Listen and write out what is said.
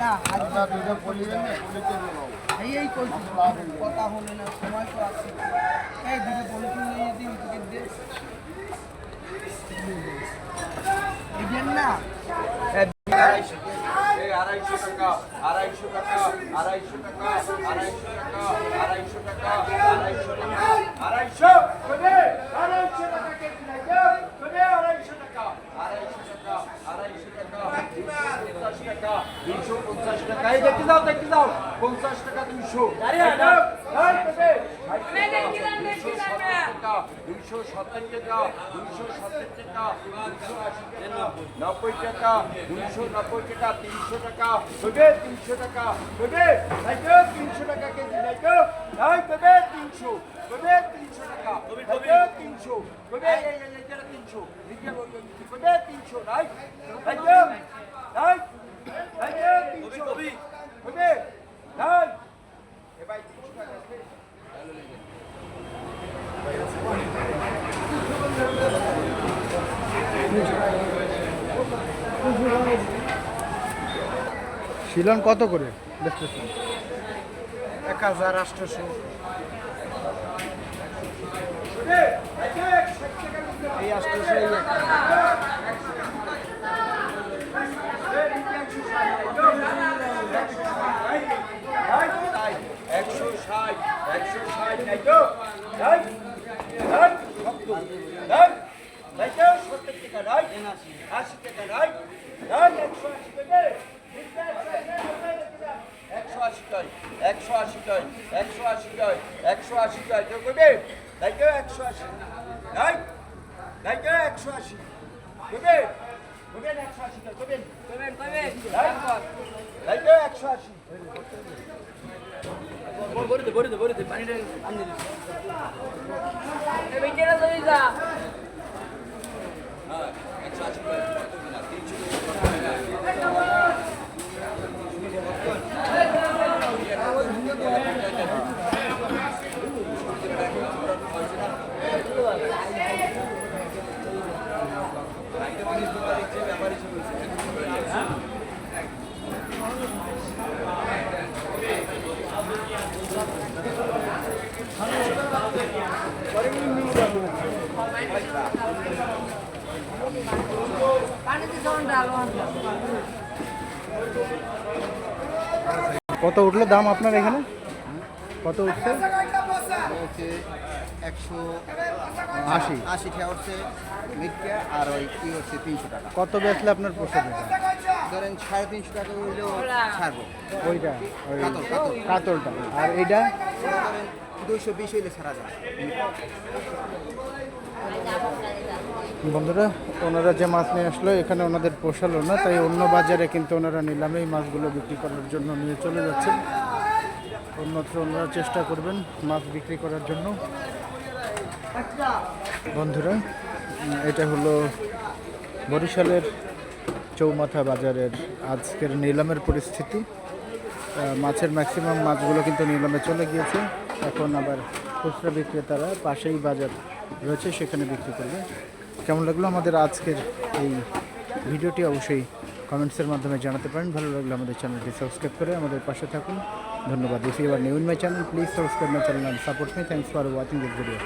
না এই এই কথা হলো না সময় তো আছে এই দুটো পলিথিন নিয়ে দিন টিকিট দে দিবেন না আড়াইশো টাকা আড়াইশো টাকা আড়াইশো টাকা আড়াইশো টাকা আড়াইশো টাকা আড়াইশো টাকা আড়াইশো আড়াইশো কেজি নাই কবে আড়াইশো টাকা আড়াইশো টাকা আড়াইশো টাকা পঞ্চাশ টাকা দুইশো পঞ্চাশ টাকা এই দেখতে যাও দেখতে যাও। পঞ্চাশ টাকা দুইশো। দুইশো সত্তর টাকা দুইশো সত্তর টাকা দুইশো আশি টাকা নব্বই টাকা দুইশো নব্বই টাকা তিনশো টাকা কবে তিনশো টাকা নাইকো তিনশো টাকা কেজি নাই কবে তিনশো টাকা কবে তিনশো কবে এই এই এই এটা তিনশো লিখে বলবেন কবে তিনশো নাই নাইকো নাই নাইকো তিনশো কবে নাই এ ভাই তিনশো টাকা আছে? শিলন কত করে বেচতেছেন এক হাজার আটশোশো এই আটশোশো একশো ষাট একশো ষাট নাই তো সত্তর টাকা আশি টাকা একশো আশি টাকা একশো আশি টাকা একশো আশি টাকা একশো আশি টাকা একশো আশি টাকা তো কবে নাই তো একশো আশি। নাই? নাই তো একশো আশি। কবে কবে একশো আশি টাকা কবে কবে কবে নাই? তো একশো আশি। বরিতে বরিতে বরিতে পানিটা আনি দিস এই বেচারা লই যা। পানিতে যখন ডালো কত উঠল দাম আপনার এখানে? কত উঠছে? একশো আশি। আশি হচ্ছে মিটকা আর ওই কি হচ্ছে তিনশো টাকা কত বেচলে আপনার পোষাবে ধরেন সাড়ে তিনশো টাকা হইলেও ছাড়বো ওইটা, ওই আর এইটা? ধরেন দুইশো বিশ হইলে ছাড়া যায়। বন্ধুরা, ওনারা যে মাছ নিয়ে আসলো, এখানে ওনাদের পোষালো না, তাই অন্য বাজারে কিন্তু ওনারা নিলামে এই মাছগুলো বিক্রি করার জন্য নিয়ে চলে যাচ্ছেন। অন্যত্র ওনারা চেষ্টা করবেন মাছ বিক্রি করার জন্য। বন্ধুরা, এটা হলো বরিশালের চৌমাথা বাজারের আজকের নিলামের পরিস্থিতি। মাছের ম্যাক্সিমাম মাছগুলো কিন্তু নিলামে চলে গিয়েছে। এখন আবার খুচরা বিক্রেতারা পাশেই বাজার রয়েছে, সেখানে বিক্রি করবে। কেমন লাগল আমাদের আজকের এই ভিডিওটি? অবশ্যই কমেন্টসের মাধ্যমে জানাতে পারেন। ভালো লাগল আমাদের চ্যানেলটি সাবস্ক্রাইব করে আমাদের পাশে থাকুন। ধন্যবাদ। If you are new in my channel please subscribe my channel and support me thanks for watching this video